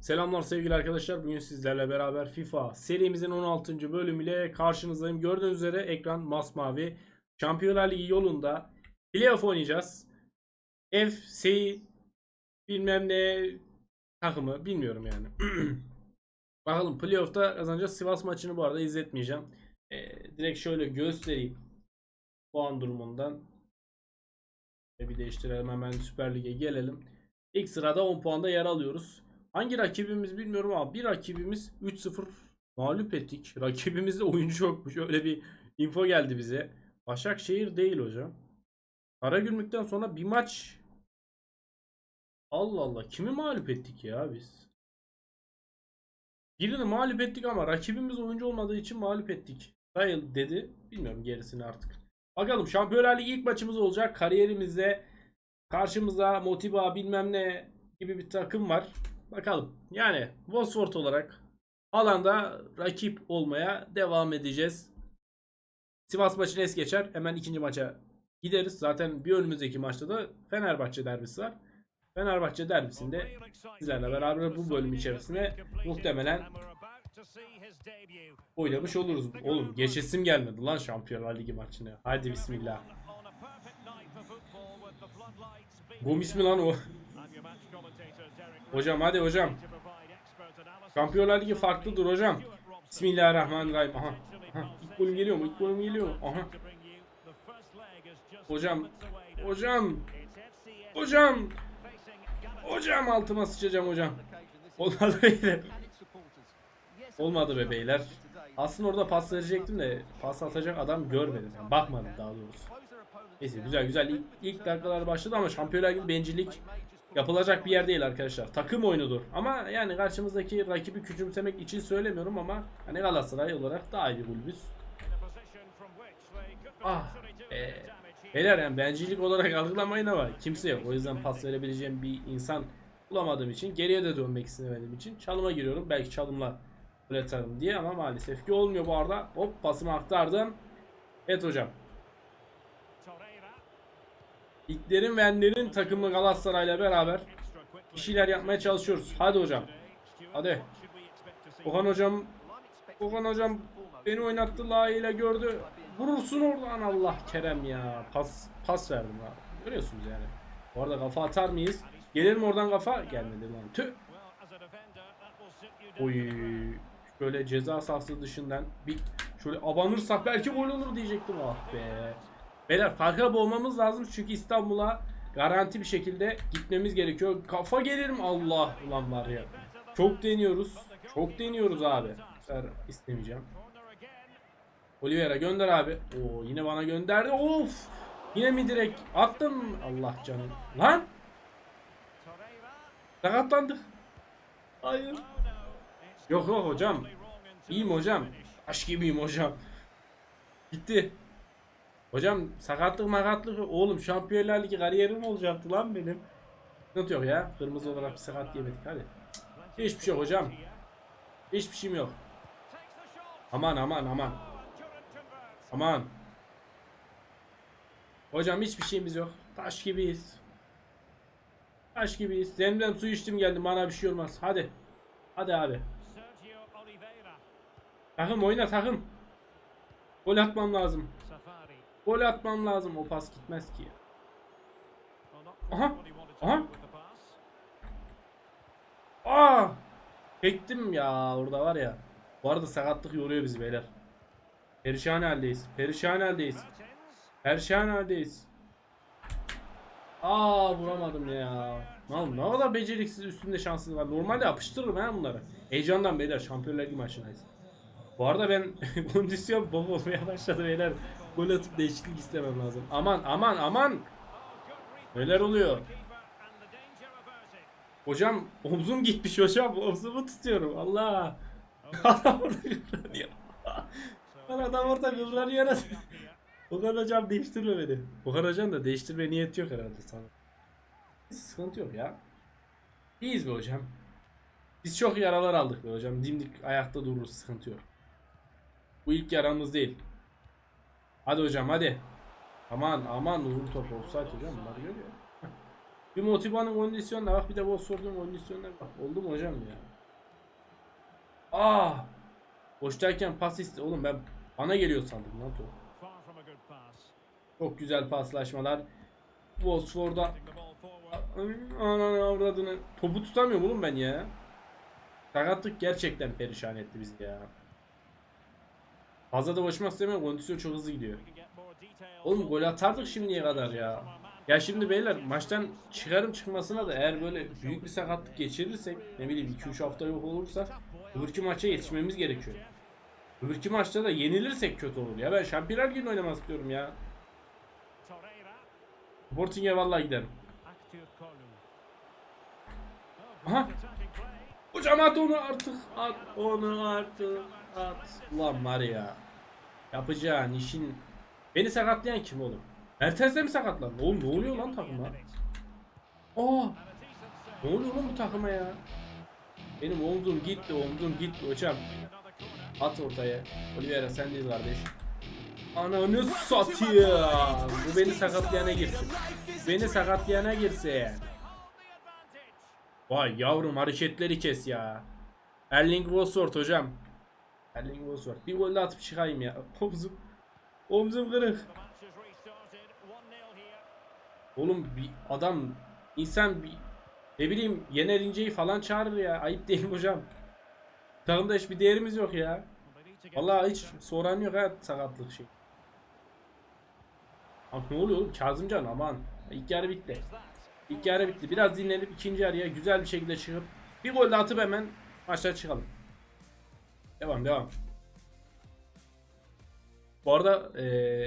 Selamlar sevgili arkadaşlar. Bugün sizlerle beraber FIFA serimizin 16. bölümüyle karşınızdayım. Gördüğünüz üzere ekran masmavi. Şampiyonlar Ligi yolunda playoff oynayacağız. FC bilmem ne takımı bilmiyorum yani. Bakalım playoff'ta kazanacağız. Sivas maçını bu arada izletmeyeceğim. Ee, direkt şöyle göstereyim. Puan durumundan. Bir değiştirelim hemen Süper Lig'e gelelim. İlk sırada 10 puanda yer alıyoruz. Hangi rakibimiz bilmiyorum ama bir rakibimiz 3-0 mağlup ettik. Rakibimizde oyuncu yokmuş. Öyle bir info geldi bize. Başakşehir değil hocam. Karagümrük'ten sonra bir maç Allah Allah kimi mağlup ettik ya biz? Birini mağlup ettik ama rakibimiz oyuncu olmadığı için mağlup ettik. Sayıl dedi. Bilmiyorum gerisini artık. Bakalım Şampiyonlar Ligi ilk maçımız olacak. Kariyerimizde karşımızda Motiba bilmem ne gibi bir takım var. Bakalım. Yani Vosford olarak alanda rakip olmaya devam edeceğiz. Sivas maçını es geçer. Hemen ikinci maça gideriz. Zaten bir önümüzdeki maçta da Fenerbahçe derbisi var. Fenerbahçe derbisinde sizlerle beraber bu bölüm içerisinde muhtemelen oynamış oluruz. Oğlum geçesim gelmedi lan Şampiyonlar Ligi maçını. Hadi bismillah. Gomis mi lan o? Hocam hadi hocam. Şampiyonlar Ligi farklıdır hocam. Bismillahirrahmanirrahim. Aha. Aha. İlk golüm geliyor mu? İlk golüm geliyor? Aha. Hocam. Hocam. Hocam. Hocam altıma sıçacağım hocam. Olmadı beyler. Olmadı be beyler. Aslında orada pas verecektim de pas atacak adam görmedim. Yani bakmadım daha doğrusu. Neyse güzel güzel ilk, ilk dakikalar başladı ama Şampiyonlar Ligi bencillik yapılacak bir yer değil arkadaşlar. Takım oyunudur. Ama yani karşımızdaki rakibi küçümsemek için söylemiyorum ama hani Galatasaray olarak daha iyi kulübüz. Ah. Ee, beyler yani bencillik olarak algılamayın ama kimse yok. O yüzden pas verebileceğim bir insan bulamadığım için geriye de dönmek istemediğim için çalıma giriyorum. Belki çalımla atarım diye ama maalesef ki olmuyor bu arada. Hop pasımı aktardım. Evet hocam. İlklerin ve enlerin takımı Galatasaray'la beraber bir şeyler yapmaya çalışıyoruz. Hadi hocam. Hadi. Okan hocam Okan hocam beni oynattı layığıyla gördü. Vurursun oradan Allah Kerem ya. Pas pas verdim abi. Görüyorsunuz yani. Bu arada kafa atar mıyız? Gelir mi oradan kafa? Gelmedi lan. Tüh. Oy. Şöyle ceza sahası dışından bir şöyle abanırsak belki gol olur diyecektim. Ah be. Beyler farka boğmamız lazım çünkü İstanbul'a garanti bir şekilde gitmemiz gerekiyor. Kafa gelir mi? Allah ulan var ya. Çok deniyoruz. Çok deniyoruz abi. Ser istemeyeceğim. Oliveira gönder abi. Oo yine bana gönderdi. Of! Yine mi direkt attım? Allah canım. Lan! Sakatlandık. Hayır. Yok yok hocam. İyiyim hocam. Aşk gibiyim hocam. Gitti. Hocam sakatlık makatlık oğlum Şampiyonlar Ligi kariyerim olacaktı lan benim. Sıkıntı yok ya. Kırmızı olarak bir sakat yemedik hadi. Hiçbir şey yok hocam. Hiçbir şeyim yok. Aman aman aman. Aman. Hocam hiçbir şeyimiz yok. Taş gibiyiz. Taş gibiyiz. Zemzem su içtim geldim bana bir şey olmaz. Hadi. Hadi abi. Takım oyna takım. Gol atmam lazım. Gol atmam lazım. O pas gitmez ki. Aha. Aha. Aa! Çektim ya orada var ya. Bu arada sakatlık yoruyor bizi beyler. Perişan haldeyiz. Perişan haldeyiz. Perişan haldeyiz. Aa vuramadım ya. Lan ne kadar beceriksiz üstünde şansınız var. Normalde yapıştırırım ha bunları. Heyecandan beyler Şampiyonlar Ligi maçındayız. Bu arada ben kondisyon bok olmaya başladı beyler. Gol atıp değişiklik istemem lazım. Aman aman aman. Neler oluyor? Hocam omzum gitmiş hocam. Omzumu tutuyorum. Allah. Adam orada kıvranıyor. Lan adam orada kıvranıyor. Okan hocam değiştirme beni. Okan hocam da değiştirme niyeti yok herhalde sana. Sıkıntı yok ya. İyiyiz be hocam. Biz çok yaralar aldık be hocam. Dimdik ayakta dururuz sıkıntı yok. Bu ilk yaramız değil. Hadi hocam hadi. Aman aman vur top offside hocam bunları görüyor. Bir Motiva'nın kondisyonuna bak bir de Bosfor'un kondisyonuna bak. Oldu mu hocam ya? Aa! Boştayken pas iste. Oğlum ben bana geliyor sandım lan top. Çok güzel paslaşmalar. Forward. Ananı avradını. Topu tutamıyorum oğlum ben ya. Sakatlık gerçekten perişan etti bizi ya. Fazla da başıma istemiyorum. Kondisyon çok hızlı gidiyor. Oğlum gol atardık şimdiye kadar ya. Ya şimdi beyler maçtan çıkarım çıkmasına da eğer böyle büyük bir sakatlık geçirirsek ne bileyim 2-3 hafta yok olursa öbürkü maça yetişmemiz gerekiyor. Öbürkü maçta da yenilirsek kötü olur ya. Ben Şampiyonlar Ligi'ni oynamak istiyorum ya. Sporting'e vallahi giderim. Aha. Hocam at onu artık. At onu artık. At. Ulan var ya. Yapacağın işin... Beni sakatlayan kim oğlum? Mertens mi sakatlandı? Oğlum ne oluyor lan takıma? Aa! Ne oluyor lan bu takıma ya? Benim omzum gitti, omzum gitti hocam. At ortaya. Oliveira sen değil kardeş. Ananı satayım. Bu beni sakatlayana girsin. Beni sakatlayana girsin. Vay yavrum hareketleri kes ya. Erling Wolfsburg hocam. Erling Wolfsburg. Bir gol de atıp çıkayım ya. Omzum. Omzum kırık. Oğlum bir adam insan bir ne bileyim Yener İnce'yi falan çağırır ya. Ayıp değil mi hocam? Takımda hiçbir değerimiz yok ya. Vallahi hiç soran yok ha sakatlık şey. Abi ne oluyor oğlum? Kazımcan aman. İlk yarı bitti. İlk yarı bitti. Biraz dinlenip ikinci yarıya güzel bir şekilde çıkıp bir gol de atıp hemen maçtan çıkalım. Devam devam. Bu arada e,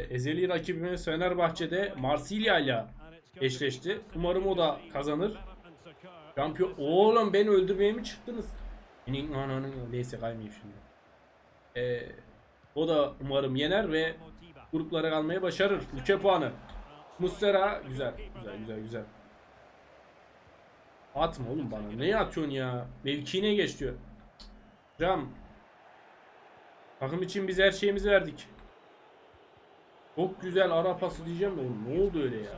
ezeli rakibimiz Fenerbahçe'de Marsilya ile eşleşti. Umarım o da kazanır. Şampiyon. Oğlum beni öldürmeye mi çıktınız? Neyse kaymayayım şimdi. E, o da umarım yener ve gruplara kalmayı başarır. Ülke puanı. Mustera güzel güzel güzel güzel. Atma oğlum bana. Neye atıyorsun ya? Mevkiine geç diyor. Hocam. Takım için biz her şeyimizi verdik. Çok güzel ara pası diyeceğim de ne oldu öyle ya?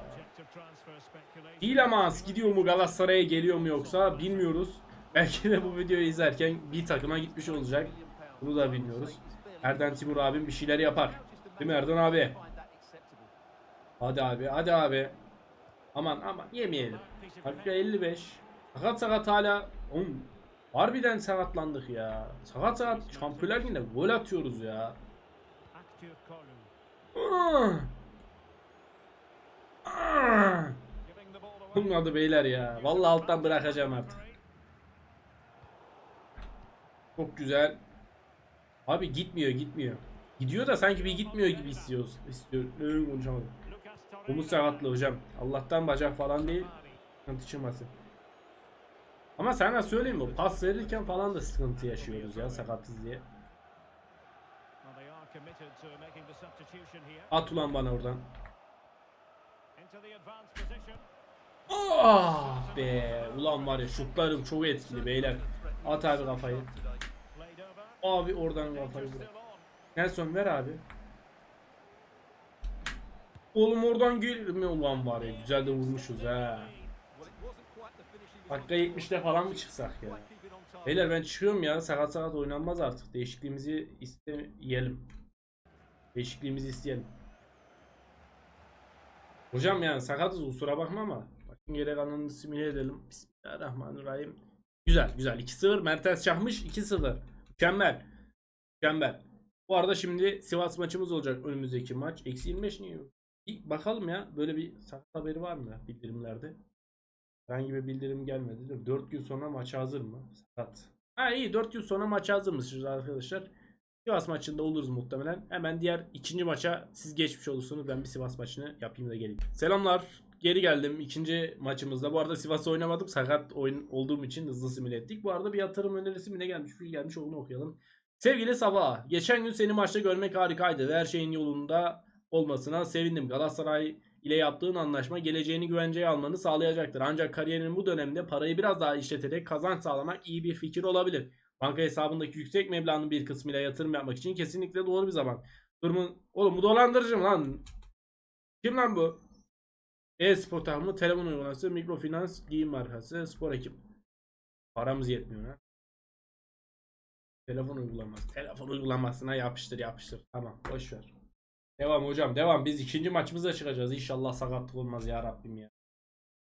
Tilemans gidiyor mu Galatasaray'a geliyor mu yoksa bilmiyoruz. Belki de bu videoyu izlerken bir takıma gitmiş olacak. Bunu da bilmiyoruz. Erden Timur abim bir şeyler yapar. Değil mi Erden abi? Hadi abi hadi abi. Aman aman yemeyelim. Dakika 55. Sakat sakat hala. Oğlum harbiden sakatlandık ya. Sakat sakat Şampiyonlar Ligi'nde gol atıyoruz ya. Ah! Ah! Bunun adı beyler ya. Vallahi alttan bırakacağım artık. Çok güzel. Abi gitmiyor gitmiyor. Gidiyor da sanki bir gitmiyor gibi istiyoruz. İstiyor. Ee, konuşamadım. Omuz sakatlı hocam. Allah'tan bacak falan değil. Sıkıntı çıkmasın. Ama sana söyleyeyim mi? Pas verirken falan da sıkıntı yaşıyoruz ya sakatız diye. At ulan bana oradan. Ah be. Ulan var ya şutlarım çok etkili beyler. At abi kafayı. Abi oradan kafayı vur. Nelson ver abi. Oğlum oradan gelir mi ulan var ya güzel de vurmuşuz ha. Dakika 70'te falan mı çıksak ya? Beyler ben çıkıyorum ya sakat sakat oynanmaz artık. Değişikliğimizi isteyelim. Değişikliğimizi isteyelim. Hocam yani sakatız kusura bakma ama. Bakın geri kalanını simüle edelim. Bismillahirrahmanirrahim. Güzel güzel 2-0 Mertens çakmış 2-0. Mükemmel. Mükemmel. Bu arada şimdi Sivas maçımız olacak önümüzdeki maç. Eksi 25 niye? Bir bakalım ya böyle bir sakat haberi var mı bildirimlerde? Herhangi bir bildirim gelmedi. Dur, 4 gün sonra maç hazır mı? Sakat. Ha iyi 4 gün sonra maç hazırmışız arkadaşlar. Sivas maçında oluruz muhtemelen. Hemen diğer ikinci maça siz geçmiş olursunuz. Ben bir Sivas maçını yapayım da geleyim. Selamlar. Geri geldim ikinci maçımızda. Bu arada Sivas'ta oynamadım. Sakat oyun olduğum için hızlı simüle ettik. Bu arada bir yatırım önerisi mi ne gelmiş? Bir gelmiş onu okuyalım. Sevgili Sabah. Geçen gün seni maçta görmek harikaydı ve her şeyin yolunda olmasına sevindim. Galatasaray ile yaptığın anlaşma geleceğini güvenceye almanı sağlayacaktır. Ancak kariyerinin bu döneminde parayı biraz daha işleterek kazanç sağlamak iyi bir fikir olabilir. Banka hesabındaki yüksek meblağın bir kısmıyla yatırım yapmak için kesinlikle doğru bir zaman. Durumun oğlum bu dolandırıcı mı lan? Kim lan bu? E-spor takımı, telefon uygulaması, mikrofinans, giyim markası, spor ekip. Paramız yetmiyor ha. Telefon uygulaması. Telefon uygulamasına yapıştır yapıştır. Tamam boş ver. Devam hocam devam. Biz ikinci maçımıza çıkacağız. İnşallah sakatlık olmaz ya Rabbim ya.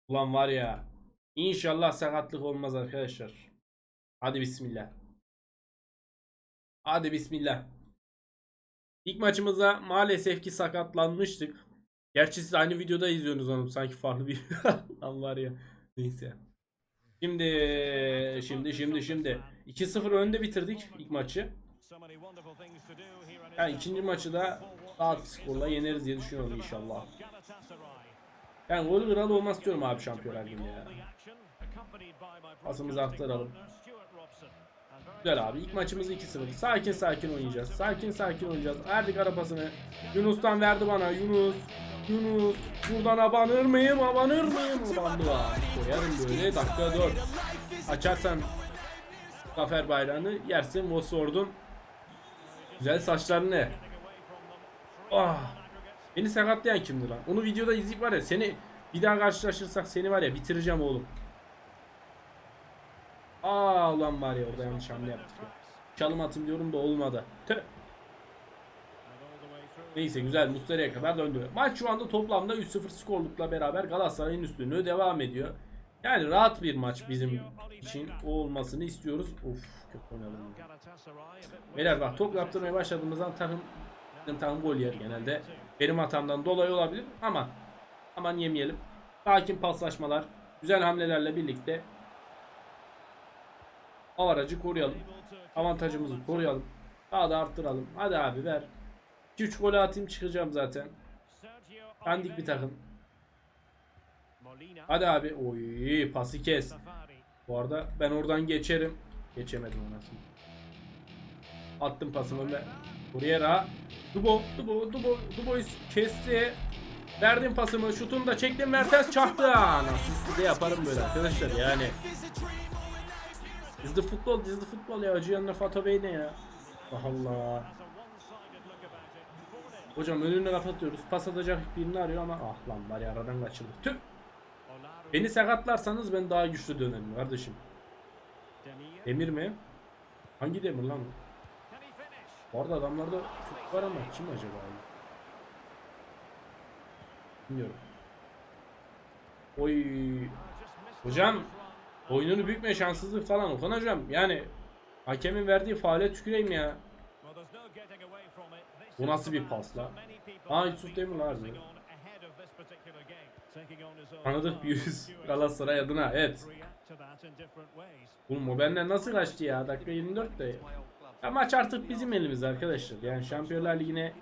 Ulan var ya. İnşallah sakatlık olmaz arkadaşlar. Hadi bismillah. Hadi bismillah. İlk maçımıza maalesef ki sakatlanmıştık. Gerçi siz aynı videoda izliyorsunuz onu. Sanki farklı bir Lan var ya. Neyse. Şimdi şimdi şimdi şimdi 2-0 önde bitirdik ilk maçı. Yani ikinci maçı da rahat bir skorla yeneriz diye düşünüyorum inşallah. Ben gol kralı olmak istiyorum abi Şampiyonlar Ligi'nde ya. Pasımızı aktaralım. Güzel abi ilk maçımız 2-0. Sakin sakin oynayacağız. Sakin sakin oynayacağız. Verdik arabasını. Yunus'tan verdi bana. Yunus. Yunus. Buradan abanır mıyım? Abanır mıyım? Abandı var. Koyarım böyle. Dakika 4. Açarsan Zafer bayrağını yersin Vosord'un güzel saçlarını ne? Ah. Beni sakatlayan kimdi lan? Onu videoda izleyip var ya seni bir daha karşılaşırsak seni var ya bitireceğim oğlum. Aa ulan var ya orada yanlış hamle yaptık ya. Çalım atayım diyorum da olmadı. Tüh. Neyse güzel Muslera'ya kadar döndü. Maç şu anda toplamda 3-0 skorlukla beraber Galatasaray'ın üstünlüğü devam ediyor. Yani rahat bir maç bizim için olmasını istiyoruz. Of çok oynadım. Beyler bak top yaptırmaya başladığımızdan takım takım gol yer genelde. Benim hatamdan dolayı olabilir ama aman yemeyelim. Sakin paslaşmalar, güzel hamlelerle birlikte avarajı koruyalım. Avantajımızı koruyalım. Daha da arttıralım. Hadi abi ver. 2-3 gol atayım çıkacağım zaten. Dandik bir takım. Hadi abi. Oy pası kes. Bu arada ben oradan geçerim. Geçemedim anasını. Attım pasımı ve Kuriyera. Dubo, Dubo, Dubo, Dubo kesti. Verdim pasımı, şutunu da çektim. Mertens çaktı. Nasıl de yaparım böyle arkadaşlar yani. Dizdi futbol, dizdi futbol ya. Acı yanına Fato Bey ne ya? Allah Allah. Hocam önünü kapatıyoruz. Pas atacak birini arıyor ama ah lan ya aradan kaçırdı. Tüh. Beni sakatlarsanız ben daha güçlü dönerim kardeşim. Demir mi? Hangi demir lan? Bu arada adamlarda Türk var ama kim acaba? Bilmiyorum. Oy. Hocam oyununu bükme şanssızlık falan Okan hocam. Yani hakemin verdiği faale tüküreyim ya. Bu nasıl bir pas la? Aa Yusuf Demir harbi. Tanıdık bir yüz Galatasaray adına evet. Oğlum o benden nasıl kaçtı ya? Dakika 24 de. Ya maç artık bizim elimizde arkadaşlar. Yani Şampiyonlar Ligi'ne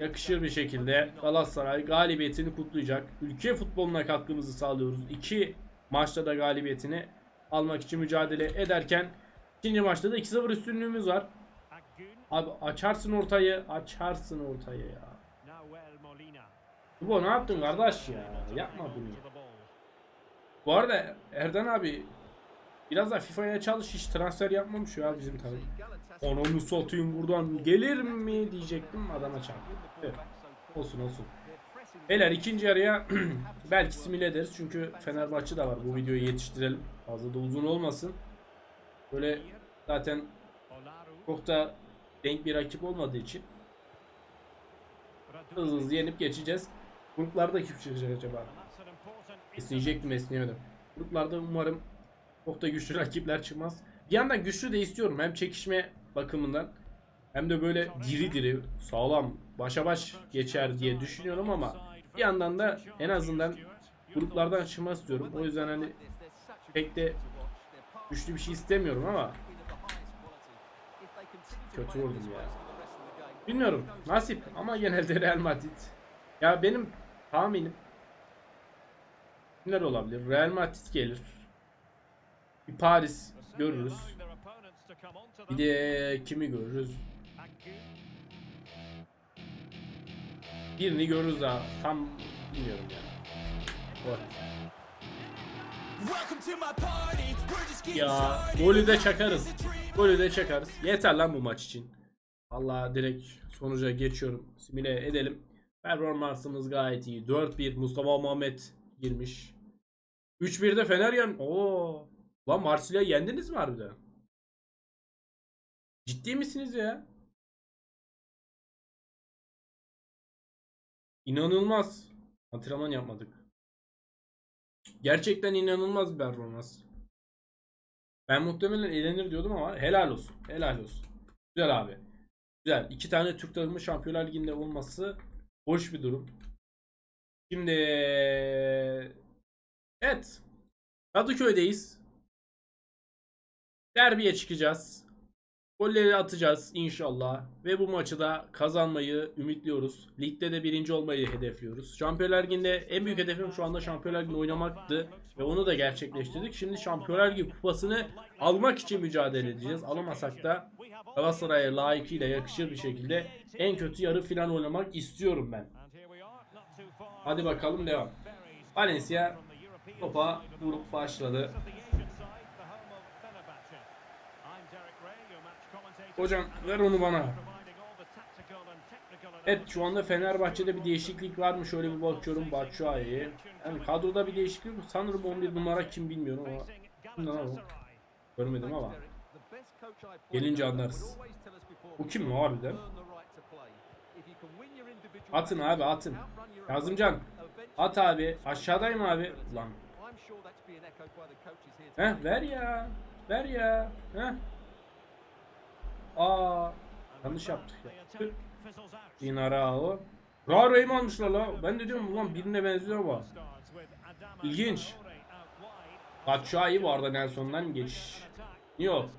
yakışır bir şekilde Galatasaray galibiyetini kutlayacak. Ülke futboluna katkımızı sağlıyoruz. İki maçta da galibiyetini almak için mücadele ederken ikinci maçta da 2-0 üstünlüğümüz var. Abi açarsın ortayı, açarsın ortayı ya. Bu ne yaptın kardeş ya? Yapma bunu. Bu arada Erdan abi biraz da FIFA'ya çalış hiç transfer yapmamış ya bizim tabii. Onu satayım buradan gelir mi diyecektim adama çarptı. Evet. Olsun olsun. Beyler ikinci yarıya belki simüle ederiz çünkü Fenerbahçe de var bu videoyu yetiştirelim. Fazla da uzun olmasın. Böyle zaten çok da denk bir rakip olmadığı için hızlı hızlı yenip geçeceğiz. Gruplarda kim çıkacak acaba? Esneyecektim esneyemedim. Gruplarda umarım çok da güçlü rakipler çıkmaz. Bir yandan güçlü de istiyorum hem çekişme bakımından hem de böyle diri diri sağlam başa baş geçer diye düşünüyorum ama bir yandan da en azından gruplardan çıkmak istiyorum. O yüzden hani pek de güçlü bir şey istemiyorum ama kötü vurdum ya. Bilmiyorum nasip ama genelde Real Madrid. Ya benim tahminim neler olabilir? Real Madrid gelir. Bir Paris görürüz. Bir de kimi görürüz? Birini görürüz daha. Tam bilmiyorum ya. O. Ya golü de çakarız. Golü de çakarız. Yeter lan bu maç için. Allah direkt sonuca geçiyorum. Simüle edelim. Performansımız gayet iyi. 4-1 Mustafa Muhammed girmiş. 3-1'de Fener yen. Oo. Lan Marsilya yendiniz mi harbiden? Ciddi misiniz ya? İnanılmaz. Antrenman yapmadık. Gerçekten inanılmaz bir performans. Ben muhtemelen elenir diyordum ama helal olsun. Helal olsun. Güzel abi. Güzel. İki tane Türk takımı Şampiyonlar Ligi'nde olması hoş bir durum. Şimdi evet. Kadıköy'deyiz. Derbiye çıkacağız. Golleri atacağız inşallah. Ve bu maçı da kazanmayı ümitliyoruz. Ligde de birinci olmayı hedefliyoruz. Şampiyonlar Ligi'nde en büyük hedefim şu anda Şampiyonlar Ligi'nde oynamaktı. Ve onu da gerçekleştirdik. Şimdi Şampiyonlar Ligi kupasını almak için mücadele edeceğiz. Alamasak da Galatasaray'a layıkıyla yakışır bir şekilde en kötü yarı final oynamak istiyorum ben. Hadi bakalım devam. Valencia topa vurup başladı. Hocam ver onu bana. Evet şu anda Fenerbahçe'de bir değişiklik var mı? Şöyle bir bakıyorum Batshuayi. Yani kadroda bir değişiklik mi? Sanırım 11 numara kim bilmiyorum ama. Kim lan o? Görmedim ama. Gelince anlarız. Bu kim lan harbiden? Atın abi atın. Kazımcan. At abi. Aşağıdayım abi. Lan. Heh ver ya. Ver ya. Heh. Aa. Yanlış yaptık ya. Dinarao. Raro'yu mu almışlar la? Ben de diyorum ulan birine benziyor ama. İlginç. Batshuayi bu arada Nelson'dan geliş. Yok.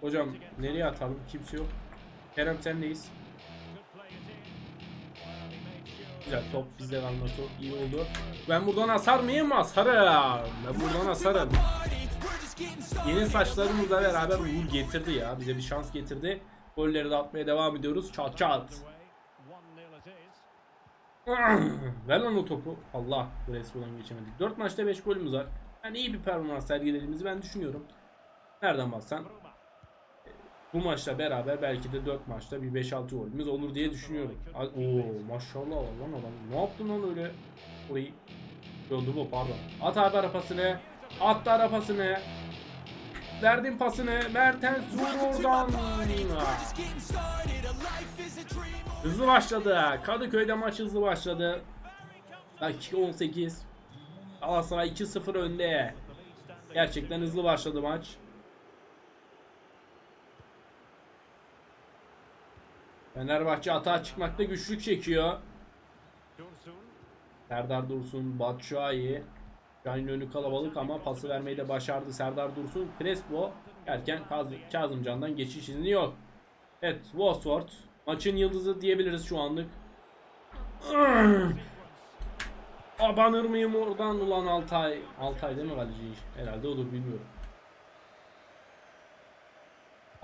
Hocam nereye atalım? Kimse yok. Kerem sendeyiz. Güzel top bizde kalması iyi oldu. Ben buradan asar mıyım? Asarım. Ben buradan asarım. Yeni saçlarımızla beraber Uğur getirdi ya. Bize bir şans getirdi. Golleri de atmaya devam ediyoruz. Çat çat. Ver lan o topu. Allah. Resmen geçemedik. 4 maçta 5 golümüz var. Yani iyi bir performans sergilediğimizi ben düşünüyorum. Nereden baksan. Bu maçla beraber belki de 4 maçta bir 5-6 golümüz olur diye düşünüyorum. Oo maşallah lan adam. Ne yaptın lan öyle? Orayı Yoldu bu pardon. At abi arapasını. Attı arapasını. Verdim pasını. Mertens vur oradan. Hızlı başladı. Kadıköy'de maç hızlı başladı. Dakika 18. Galatasaray 2-0 önde. Gerçekten hızlı başladı maç. Fenerbahçe atağa çıkmakta güçlük çekiyor. Serdar Dursun, Batshuayi. Şahin önü kalabalık ama pası vermeyi de başardı Serdar Dursun. Crespo derken Kaz- Kazımcan'dan geçiş izni yok. Evet Watford maçın yıldızı diyebiliriz şu anlık. Abanır mıyım oradan ulan Altay? Altay değil mi kaleci? Herhalde odur bilmiyorum.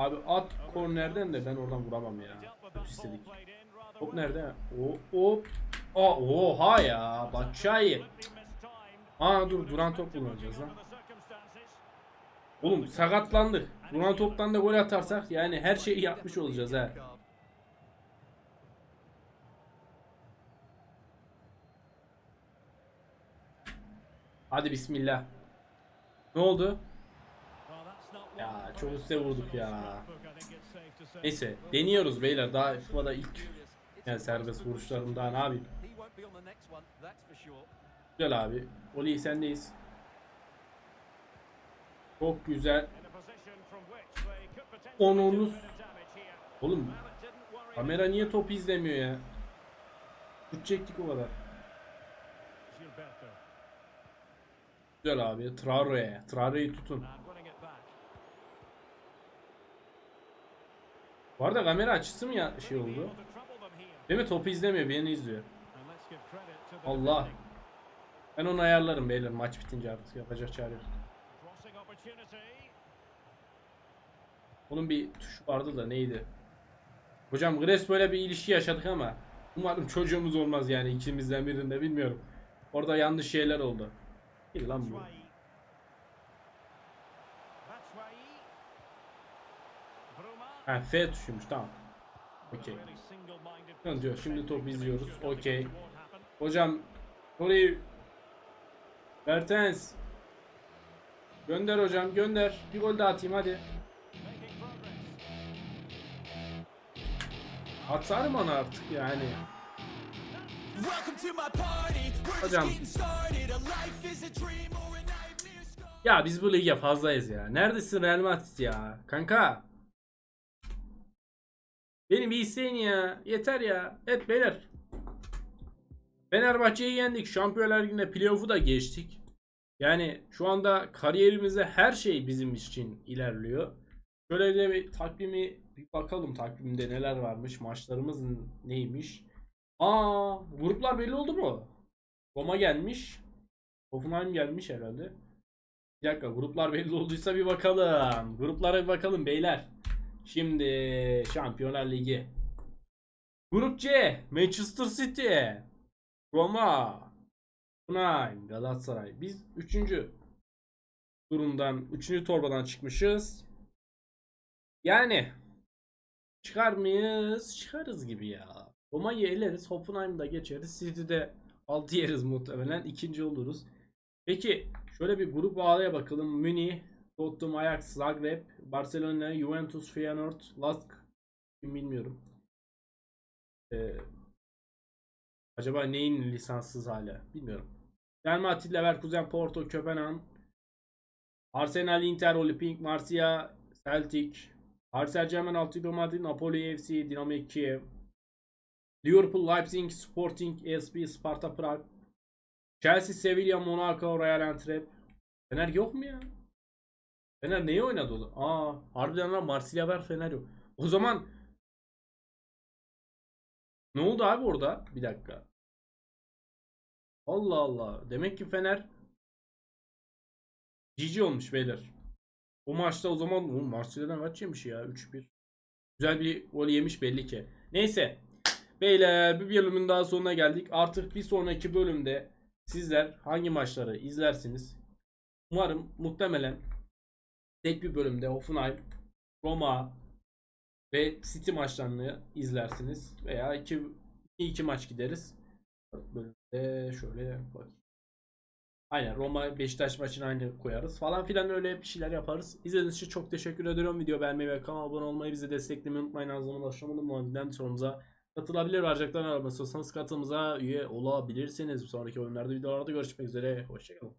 Abi at kornerden de ben oradan vuramam ya. Çok istedik. Top nerede? O hop. Aa, oha ya. Batshuayi. Aa dur duran top kullanacağız lan. Oğlum sakatlandık. Duran toptan da gol atarsak yani her şeyi yapmış olacağız ha. Hadi bismillah. Ne oldu? Ya çok üstte vurduk ya. Neyse deniyoruz beyler daha FIFA'da ilk yani serbest vuruşlarım daha ne yapayım. Güzel abi. Oli sendeyiz. Çok güzel. Onunuz. Oğlum kamera niye topu izlemiyor ya? Şut çektik o kadar. Güzel abi. Traore'ye. Traore'yi tutun. Bu arada kamera açısı mı ya şey oldu? Değil mi? Topu izlemiyor. Beni izliyor. Allah. Ben onu ayarlarım beyler maç bitince artık yapacak çare. Onun bir tuşu vardı da neydi? Hocam Gres böyle bir ilişki yaşadık ama umarım çocuğumuz olmaz yani ikimizden birinde bilmiyorum. Orada yanlış şeyler oldu. Değil lan bu. Ha F tuşuymuş tamam. Okey. Sıkıntı yok. Şimdi topu izliyoruz. Okey. Hocam orayı Mertens Gönder hocam gönder. Bir gol daha atayım hadi. Atar bana artık yani. Hocam. Ya biz bu lige fazlayız ya. Neredesin Real Madrid ya? Kanka. Beni bir isteyin ya. Yeter ya. Evet beyler. Fenerbahçe'yi yendik. Şampiyonlar Ligi'nde playoff'u da geçtik. Yani şu anda kariyerimizde her şey bizim için ilerliyor. Şöyle de bir takvimi bir bakalım takvimde neler varmış. Maçlarımız neymiş. Aa, gruplar belli oldu mu? Roma gelmiş. Hoffenheim gelmiş herhalde. Bir dakika gruplar belli olduysa bir bakalım. Gruplara bir bakalım beyler. Şimdi Şampiyonlar Ligi. Grup C. Manchester City. Roma. Hoffenheim. Galatasaray. Biz 3. durumdan 3. torbadan çıkmışız. Yani çıkar mıyız? Çıkarız gibi ya. Roma'yı eleriz. Hoffenheim'da geçeriz. City'de 6 yeriz muhtemelen. ikinci oluruz. Peki şöyle bir grup ağaya bakalım. Münih, Tottenham, Ajax, Zagreb, Barcelona, Juventus, Feyenoord, Lask kim bilmiyorum. Ee, acaba neyin lisanssız hala bilmiyorum. Real Madrid, Leverkusen, Porto, Köpenhamn, Arsenal, Inter, Olympique, Marsilya, Celtic, Paris Saint-Germain, Madrid, Napoli FC, Dinamo Kiev, Liverpool, Leipzig, Sporting, ESP, Sparta Prag, Chelsea, Sevilla, Monaco, Real Antwerp. Fener yok mu ya? Fener neyi oynadı oğlum? Aa, harbiden lan Marsilya var Fener yok. O zaman ne oldu abi orada? Bir dakika. Allah Allah. Demek ki Fener GG olmuş beyler. O maçta o zaman oğlum Marsilya'dan kaç yemiş ya? 3-1. Güzel bir gol yemiş belli ki. Neyse. Beyler bir bölümün daha sonuna geldik. Artık bir sonraki bölümde sizler hangi maçları izlersiniz? Umarım muhtemelen tek bir bölümde Hoffenheim, Roma ve City maçlarını izlersiniz. Veya iki, iki maç gideriz. Bölümde şöyle bak. Aynen Roma Beşiktaş maçını aynı koyarız falan filan öyle bir şeyler yaparız. İzlediğiniz için çok teşekkür ediyorum. Video beğenmeyi ve kanala abone olmayı bizi desteklemeyi unutmayın. Ağzına ulaşamadım. Muhammeden sorumuza katılabilir ve ayrıca aramazsanız katılımıza üye olabilirsiniz. Sonraki bölümlerde videolarda görüşmek üzere. Hoşçakalın.